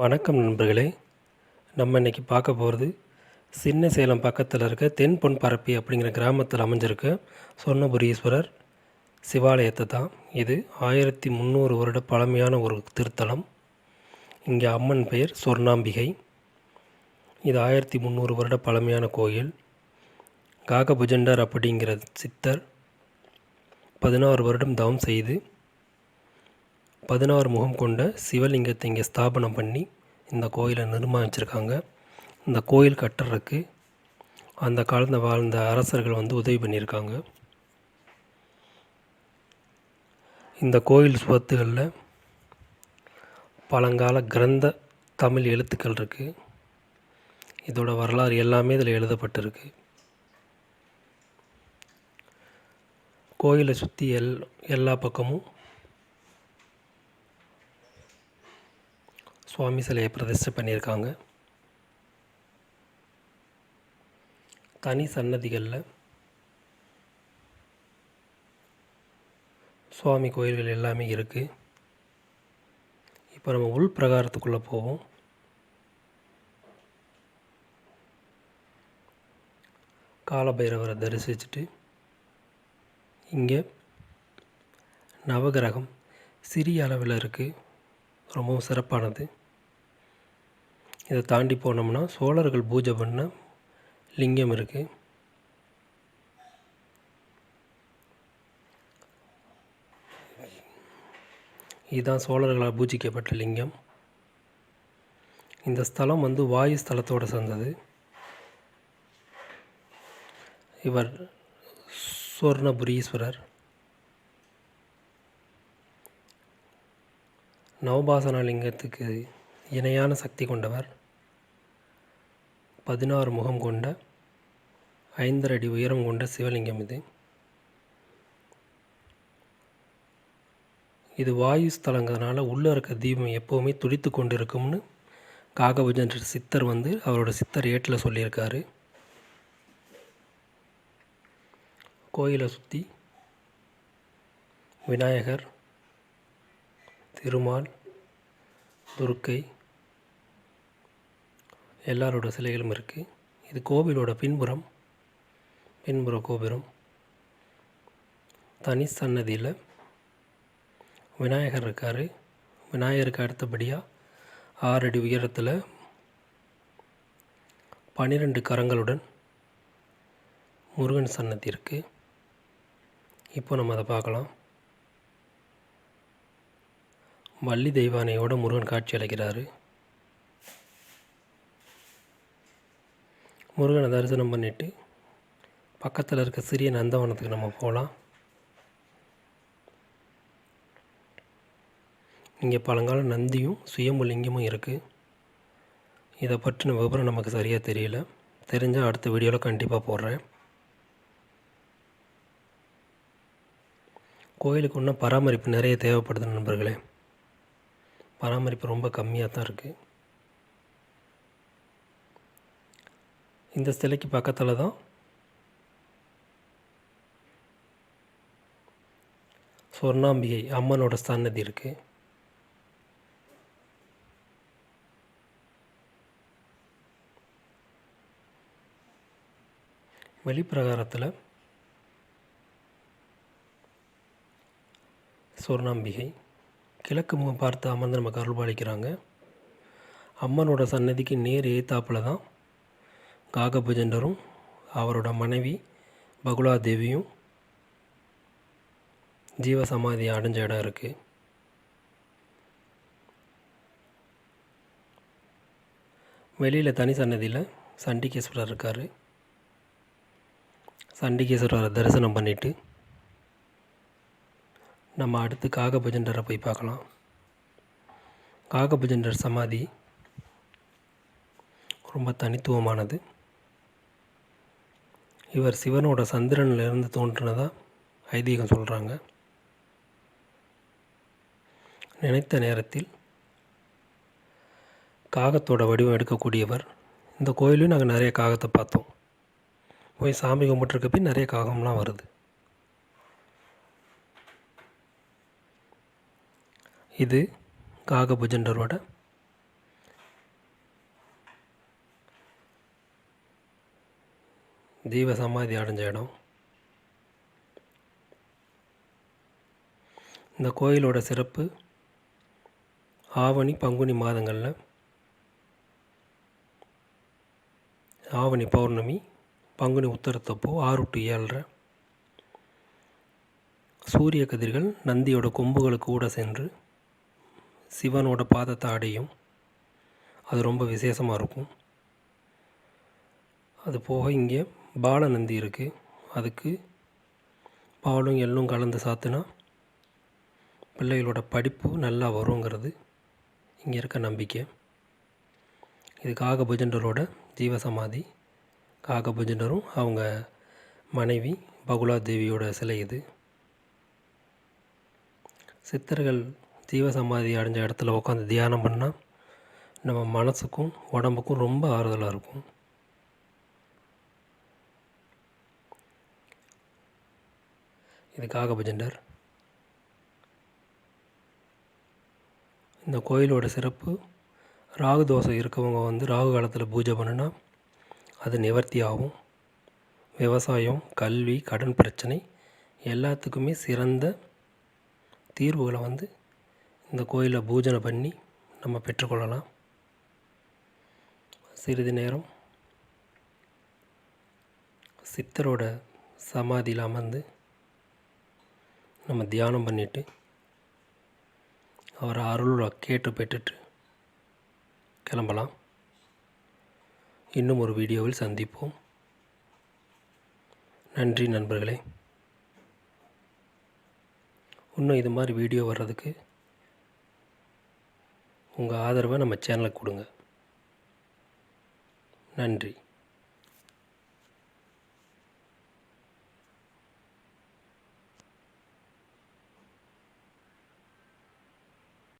வணக்கம் நண்பர்களே. நம்ம இன்னைக்கு பார்க்க போகிறது சின்ன சேலம் பக்கத்தில் இருக்க தென் பொன்பரப்பி அப்படிங்கிற கிராமத்தில் அமைஞ்சிருக்க சொர்ணபுரீஸ்வரர் சிவாலயத்தை தான். இது ஆயிரத்தி முந்நூறு வருட பழமையான ஒரு திருத்தலம். இங்கே அம்மன் பெயர் சொர்ணாம்பிகை. இது ஆயிரத்தி முந்நூறு வருட பழமையான கோயில். காகபுஜண்டர் அப்படிங்கிற சித்தர் பதினாறு வருடம் தவம் செய்து பதினாறு முகம் கொண்ட சிவலிங்கத்தை இங்கே ஸ்தாபனம் பண்ணி இந்த கோயிலை நிர்மாணிச்சிருக்காங்க. இந்த கோயில் கட்டுறதுக்கு அந்த காலத்தில் வாழ்ந்த அரசர்கள் வந்து உதவி பண்ணியிருக்காங்க. இந்த கோயில் சுவத்துகளில் பழங்கால கிரந்த தமிழ் எழுத்துக்கள் இருக்குது இதோட வரலாறு எல்லாமே இதில் எழுதப்பட்டிருக்கு. கோயிலை சுற்றி எல் எல்லா பக்கமும் சுவாமி சிலையை பிரதிஷ்டை பண்ணியிருக்காங்க. தனி சன்னதிகளில் சுவாமி கோயில்கள் எல்லாமே இருக்குது இப்போ நம்ம உள் பிரகாரத்துக்குள்ளே போவோம். காலபைரவரை தரிசிச்சுட்டு இங்கே நவகிரகம் சிறிய அளவில் இருக்குது ரொம்பவும் சிறப்பானது. இதை தாண்டி போனோம்னா சோழர்கள் பூஜை பண்ண லிங்கம் இருக்குது இதுதான் சோழர்களால் பூஜிக்கப்பட்ட லிங்கம். இந்த ஸ்தலம் வந்து வாயு ஸ்தலத்தோடு சேர்ந்தது. இவர் சுவர்ணபுரீஸ்வரர் நவபாசன லிங்கத்துக்கு இணையான சக்தி கொண்டவர். பதினாறு முகம் கொண்ட ஐந்தரை அடி உயரம் கொண்ட சிவலிங்கம் இது. இது வாயு ஸ்தலங்கிறதுனால உள்ளே இருக்க தீபம் எப்போவுமே துடித்து கொண்டு இருக்கும்னு சித்தர் வந்து அவரோட சித்தர் ஏட்டில் சொல்லியிருக்காரு. கோயிலை சுற்றி விநாயகர் திருமால் துர்க்கை எல்லாரோட சிலைகளும் இருக்குது இது கோவிலோட பின்புறம் பின்புற கோபுரம். தனி சன்னதியில் விநாயகர் இருக்கார். விநாயகருக்கு அடுத்தபடியாக ஆறு அடி உயரத்தில் பன்னிரெண்டு கரங்களுடன் முருகன் சன்னதி இருக்குது இப்போ நம்ம அதை பார்க்கலாம். வள்ளி தெய்வானையோட முருகன் காட்சி அளிக்கிறாரு. முருகனை தரிசனம் பண்ணிவிட்டு பக்கத்தில் இருக்க சிறிய நந்தவனத்துக்கு நம்ம போகலாம் இங்கே பழங்கால நந்தியும் சுயம்புலிங்கமும் இருக்குது இதை பற்றின விவரம் நமக்கு சரியாக தெரியல. தெரிஞ்சால் அடுத்த வீடியோவில் கண்டிப்பாக போடுறேன். கோயிலுக்கு இன்னும் பராமரிப்பு நிறைய தேவைப்படுது நண்பர்களே. பராமரிப்பு ரொம்ப கம்மியாக தான் இருக்குது இந்த சிலைக்கு பக்கத்தில் தான் சொர்ணாம்பிகை அம்மனோட சன்னதி இருக்குது வெளிப்பிரகாரத்தில் சொர்ணாம்பிகை. கிழக்கு முகம் பார்த்து அமர்ந்து நமக்கு அருள்பாலிக்கிறாங்க. அம்மனோட சன்னதிக்கு நேர் ஏத்தாப்பில் தான் காகபுஜண்டரும் அவரோட மனைவி பகுலா தேவியும் ஜீவசமாதி அடைஞ்ச இடம் இருக்குது வெளியில் தனி சன்னதியில் சண்டிகேஸ்வரர் இருக்கார். சண்டிகேஸ்வரரை தரிசனம் பண்ணிவிட்டு நம்ம அடுத்து காகபுஜண்டரை போய் பார்க்கலாம். காகபுஜண்டர் சமாதி ரொம்ப தனித்துவமானது. இவர் சிவனோட சந்திரனிலிருந்து தோன்றினதாக ஐதீகம் சொல்கிறாங்க நினைத்த நேரத்தில் காகத்தோட வடிவம் எடுக்கக்கூடியவர். இந்த கோயிலையும் நாங்கள் நிறைய காகத்தை பார்த்தோம். போய் சாமி கும்பிட்டுருக்க பின் நிறைய காகம்லாம் வருது. இது காகபுஜண்டரோட ஜீவ சமாதி அடைஞ்ச இடம். இந்த கோயிலோட சிறப்பு ஆவணி பங்குனி மாதங்களில் ஆவணி பௌர்ணமி பங்குனி உத்தரத்தப்போ ஆறு டு ஏழரை. சூரிய கதிர்கள் நந்தியோட கொம்புகளுக்கு கூட சென்று சிவனோட பாதத்தை அடையும். அது ரொம்ப விசேஷமாக இருக்கும். அது போக இங்கே பாலநந்தி இருக்குது அதுக்கு பாலும் எள்ளும் கலந்து சாத்துனா பிள்ளைகளோட படிப்பு நல்லா வருங்கிறது இங்கே இருக்க நம்பிக்கை. இது காகபுஜண்டரோட ஜீவசமாதி. காகபுஜண்டரும் அவங்க மனைவி பகுலா தேவியோட சிலை இது. சித்தர்கள் ஜீவசமாதி அடைஞ்ச இடத்துல உட்காந்து தியானம் பண்ணால் நம்ம மனசுக்கும் உடம்புக்கும் ரொம்ப ஆறுதலாக இருக்கும். இது காகபஜண்டர் இந்த கோயிலோட சிறப்பு ராகு தோசை இருக்கவங்க வந்து ராகு காலத்தில் பூஜை பண்ணுனா அது நிவர்த்தி ஆகும் விவசாயம் கல்வி கடன் பிரச்சனை எல்லாத்துக்குமே சிறந்த தீர்வுகளை வந்து இந்த கோயிலை பூஜனை பண்ணி நம்ம பெற்றுக்கொள்ளலாம். சிறிது நேரம் சித்தரோட சமாதியில் அமர்ந்து நம்ம தியானம் பண்ணிவிட்டு அவர் அருளை கேட்டு பெற்றுட்டு கிளம்பலாம். இன்னும் ஒரு வீடியோவில் சந்திப்போம். நன்றி நண்பர்களே. இன்னும் இது மாதிரி வீடியோ வர்றதுக்கு உங்கள் ஆதரவை நம்ம சேனலுக்கு கொடுங்க. நன்றி.